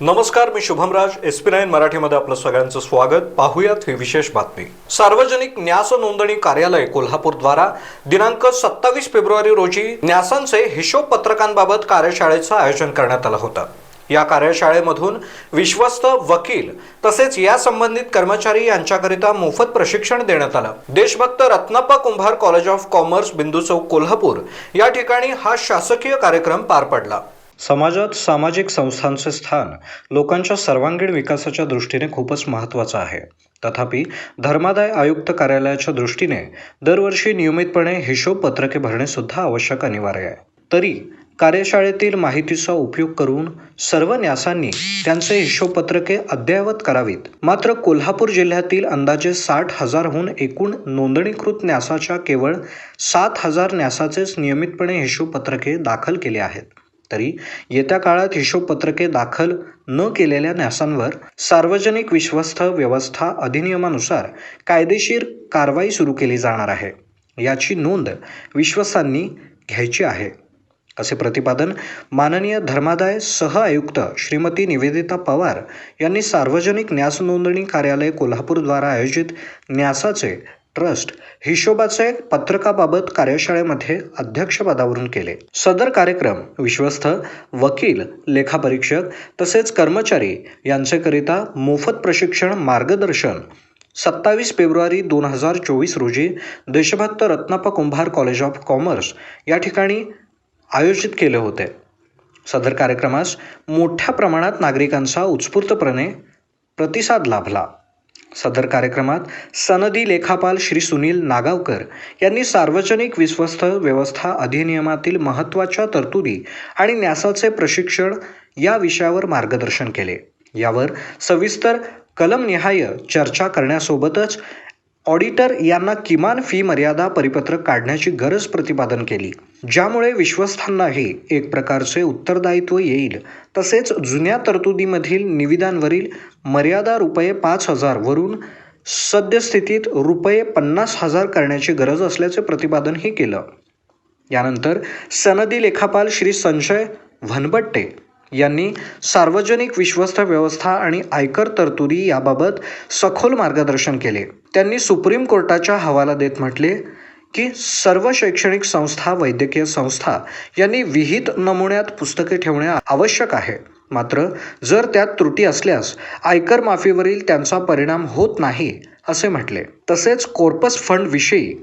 नमस्कार मी Shubhamraj. S P nine मराठीमध्ये आपलं सगळ्यांचं स्वागत. पाहूयात ही विशेष बातमी. सार्वजनिक न्यास नोंदणी कार्यालय कोल्हापूरद्वारा दिनांक सत्तावीस फेब्रुवारी रोजी न्यासांचे हिशोब पत्रकांबाबत कार्यशाळेचं आयोजन करण्यात आलं होतं. या कार्यशाळेमधून विश्वस्त वकील तसेच या संबंधित कर्मचारी यांच्याकरिता मोफत प्रशिक्षण देण्यात आलं. Deshbhakt Ratnappa Kumbhar college of commerce Bindu Chowk Kolhapur या ठिकाणी हा शासकीय कार्यक्रम पार पडला. समाजात सामाजिक संस्थांचे स्थान लोकांच्या सर्वांगीण विकासाच्या दृष्टीने खूपच महत्त्वाचं आहे. तथापि धर्मादाय आयुक्त कार्यालयाच्या दृष्टीने दरवर्षी नियमितपणे हिशोब पत्रके भरणे सुद्धा आवश्यक अनिवार्य आहे. तरी कार्यशाळेतील माहितीचा उपयोग करून सर्व न्यासांनी त्यांचे हिशोबपत्रके अद्ययावत करावीत. मात्र कोल्हापूर जिल्ह्यातील अंदाजे साठ हजारहून एकूण नोंदणीकृत न्यासाच्या केवळ सात हजार न्यासाचेच नियमितपणे हिशोबपत्रके दाखल केले आहेत. तरी येत्या काळात हिशोबपत्रके दाखल न केलेल्या न्यासांवर सार्वजनिक विश्वस्त व्यवस्था अधिनियमानुसार कायदेशीर कारवाई सुरू केली जाणार आहे. याची नोंद विश्वस्तांनी घ्यायची आहे. असे प्रतिपादन माननीय धर्मादाय सह आयुक्त श्रीमती निवेदिता पवार यांनी सार्वजनिक न्यास नोंदणी कार्यालय कोल्हापूरद्वारा आयोजित न्यासाचे ट्रस्ट हिशोबाचे पत्रकाबाबत कार्यशाळेमध्ये अध्यक्षपदावरून केले. सदर कार्यक्रम विश्वस्त वकील लेखापरीक्षक तसेच कर्मचारी यांचेकरिता मोफत प्रशिक्षण मार्गदर्शन. सत्तावीस फेब्रुवारी दोन हजार चोवीस रोजी Deshbhakt Ratnappa Kumbhar college of commerce या ठिकाणी आयोजित केले होते. सदर कार्यक्रमास मोठ्या प्रमाणात नागरिकांचा उत्स्फूर्तपणे प्रतिसाद लाभला. सदर कार्यक्रमात सनदी लेखापाल श्री सुनील नागावकर यांनी सार्वजनिक विश्वस्त व्यवस्था अधिनियमातील महत्त्वाच्या तरतुदी आणि न्यासाचे प्रशिक्षण या विषयावर मार्गदर्शन केले. यावर सविस्तर कलमनिहाय चर्चा करण्यासोबतच ऑडिटर यांना किमान फी मर्यादा परिपत्रक काढण्याची गरज प्रतिपादन केली. ज्यामुळे विश्वस्तांनाही एक प्रकारचे उत्तरदायित्व येईल. तसेच जुन्या तरतुदीमधील निविदांवरील मर्यादा रुपये पाच हजार वरून सद्यस्थितीत रुपये पन्नास हजार करण्याची गरज असल्याचे प्रतिपादनही केलं. यानंतर सनदी लेखापाल श्री संजय भनबट्टे यांनी सार्वजनिक विश्वस्त व्यवस्था आणि आयकर तरतुदी याबाबत सखोल मार्गदर्शन केले. त्यांनी सुप्रीम कोर्टाच्या हवाला देत म्हटले की सर्व शैक्षणिक संस्था वैद्यकीय संस्था यांनी विहित नमुन्यात पुस्तके ठेवणे आवश्यक आहे. मात्र जर त्यात त्रुटी असल्यास आयकर माफीवरील त्यांचा परिणाम होत नाही असे म्हटले. तसेच कोर्पस फंडविषयी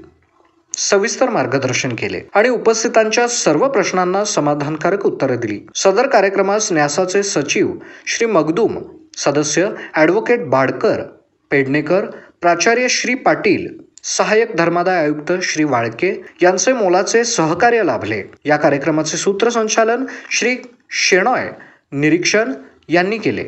सविस्तर मार्गदर्शन केले आणि उपस्थितांच्या सर्व प्रश्नांना समाधानकारक उत्तरे दिली. सदर कार्यक्रमास न्यासाचे सचिव श्री मगदूम सदस्य ॲडव्होकेट बाडकर पेडणेकर प्राचार्य श्री पाटील सहाय्यक धर्मादाय आयुक्त श्री वाळके यांचे मोलाचे सहकार्य लाभले. या कार्यक्रमाचे सूत्रसंचालन श्री शेणॉय निरीक्षण यांनी केले.